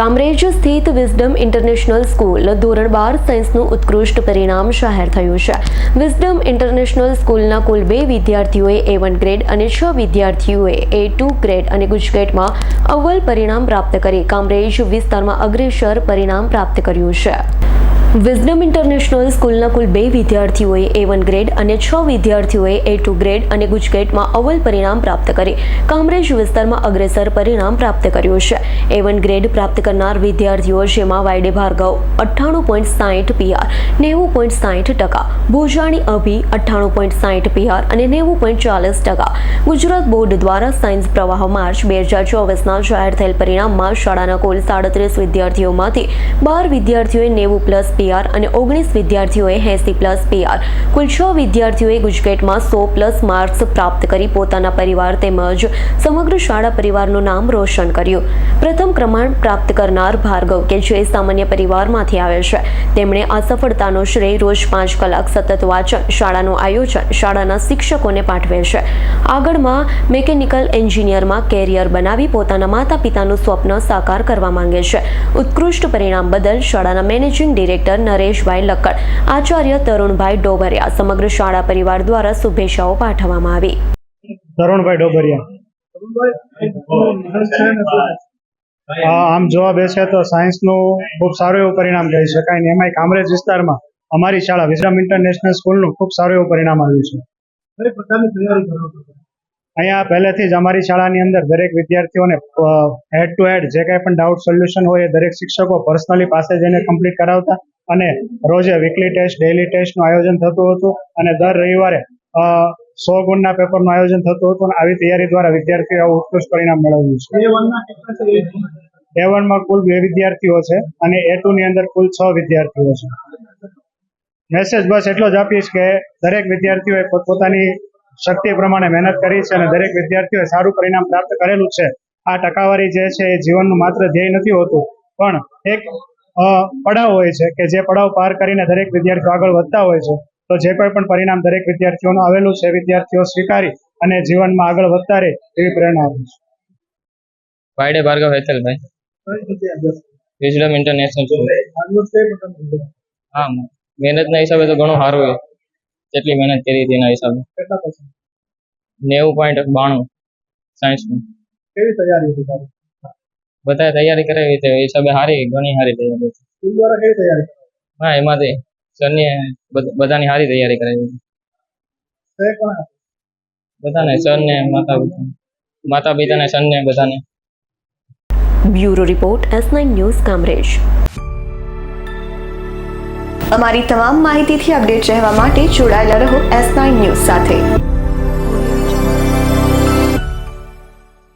કામરેજ સ્થિત wisdom international school ધોરણ બાર સાયન્સનું ઉત્કૃષ્ટ પરિણામ જાહેર થયું છે. વિઝડમ ઇન્ટરનેશનલ સ્કૂલના કુલ બે વિદ્યાર્થીઓએ એ વન ગ્રેડ અને છ વિદ્યાર્થીઓએ એ ટુ ગ્રેડ અને ગુજકેટમાં અવ્વલ પરિણામ પ્રાપ્ત કરી. કામરેજ વિસ્તારમાં અગ્રેસર પરિણામ પ્રાપ્ત કર્યું છે. વિઝડમ ઇન્ટરનેશનલ સ્કૂલના કુલ બે વિદ્યાર્થીઓએ એ વન ગ્રેડ અને છ વિદ્યાર્થીઓએ એ ટુ ગ્રેડ અને ગુજકેટમાં અવ્વલ પરિણામ પ્રાપ્ત કરી. કામરેજ વિસ્તારમાં અગ્રેસર પરિણામ પ્રાપ્ત કર્યું છે. એ વન ગ્રેડ પ્રાપ્ત કરનાર વિદ્યાર્થીઓ જેમાં વાયડે ભાર્ગવ અઠ્ઠાણું પોઈન્ટ સાહીઠ પીઆર નેવું પોઈન્ટ સાહીઠ ટકા, ભોજાણી અભી અઠ્ઠાણું પોઈન્ટ સાહીઠ પીઆર અને નેવું પોઈન્ટ ચાલીસ ટકા. ગુજરાત બોર્ડ દ્વારા સાયન્સ પ્રવાહ માર્ચ બે હજાર ચોવીસના જાહેર થયેલ પરિણામમાં શાળાના કુલ સાડત્રીસ વિદ્યાર્થીઓમાંથી બાર વિદ્યાર્થીઓએ નેવું પ્લસ પીઆર અને ઓગણીસ વિદ્યાર્થીઓએ એંસી પ્લસ પીઆર કુલ છ વિદ્યાર્થીઓએ ગુજકેટમાં સો પ્લસ માર્ક્સ પ્રાપ્ત કરી પોતાના પરિવાર તેમજ સમગ્ર શાળા પરિવારનું નામ રોશન કર્યું. પ્રથમ ક્રમાંક પ્રાપ્ત કરનાર ભાર્ગવ, કે જે સામાન્ય પરિવારમાંથી આવે છે. તેમણે આ સફળતાનો શ્રેય રોજ પાંચ કલાક સતત વાંચન શાળાનું આયોજન શાળાના શિક્ષકોને પાઠવે છે. આગળમાં મેકેનિકલ એન્જિનિયરમાં કેરિયર બનાવી પોતાના માતા પિતાનું સ્વપ્ન સાકાર કરવા માંગે છે. ઉત્કૃષ્ટ પરિણામ બદલ શાળાના મેનેજિંગ ડિરેક્ટર નરેશભાઈ લક્કડ આચાર્ય તરુણભાઈ ડોબરિયા સમગ્ર શાળા પરિવાર દ્વારા શુભેચ્છાઓ પાઠવવામાં આવી. તરુણભાઈ ડોબરિયા. આમ જોવા બેસે તો સાયન્સનું ખૂબ સારું એવું પરિણામ કહી શકાય ને એમાંય કામરેજ વિસ્તારમાં અમારી શાળા વિશ્રામ ઇન્ટરનેશનલ સ્કૂલનું ખૂબ સારું એવું પરિણામ આવ્યું છે? અહીંયા પહેલેથી જ અમારી શાળાની અંદર દરેક વિદ્યાર્થીઓને હેડ ટુ હેડ જે કાંઈ પણ ડાઉટ સોલ્યુશન હોય એ દરેક શિક્ષકો પર્સનલી પાસે જઈને કમ્પ્લીટ કરાવતા. અને રોજે વીકલી ટેસ્ટ ડેઇલી ટેસ્ટનું આયોજન થતું હતું અને દર રવિવારે સો ગુણના પેપરનું આયોજન થતું હતું અને આવી તૈયારી દ્વારા વિદ્યાર્થીઓ આવું ઉત્કૃષ્ટ પરિણામ મેળવ્યું છે. એ વનમાં કુલ બે વિદ્યાર્થીઓ છે અને એ ટુ ની અંદર કુલ છ વિદ્યાર્થીઓ છે. મેસેજ બસ એટલો જ આપીશ કે દરેક વિદ્યાર્થીઓએ પોતપોતાની શક્તિ પ્રમાણે મહેનત કરી છે અને દરેક વિદ્યાર્થીઓએ સારું પરિણામ પ્રાપ્ત કરેલું છે. આ ટકાવારી જે છે એ જીવનનું માત્ર ધ્યેય નથી હોતું પણ એક પડાવ હોય છે કે જે પડાવ પાર કરીને દરેક વિદ્યાર્થીઓ આગળ વધતા હોય છે તો જે કોઈ પણ પરિણામ દરેક વિદ્યાર્થીઓનું આવેલું છે વિદ્યાર્થીઓ સ્વીકારી અને જીવનમાં આગળ વધતા રહે એવી પ્રેરણા આપું છું. વાયડે ભાર્ગવ હેતલભાઈ? Wisdom international school? હા મહેનતના હિસાબે તો ઘણું સારું હોય. જેટલી મહેનત કરી હતી એના હિસાબે નેવું પોઈન્ટ બાણું સાયન્સનું. કેવી તૈયારી હતી બધાએ તૈયારી કરાવી તે હિસાબે સારી ઘણી સારી તૈયારી હતી સ્કૂલ દ્વારા કઈ તૈયારી? હા એમાંથી સરની બધ- બધાની સારી તૈયારી કરાવી હતી? બધાને સરને માતા પિતા. માતા પિતાને સરને બધાને. Bureau report S nine news Kamrej. અમારી તમામ માહિતીથી અપડેટ રહેવા માટે જોડાયેલા રહો એસ નાઇન ન્યૂઝ સાથે.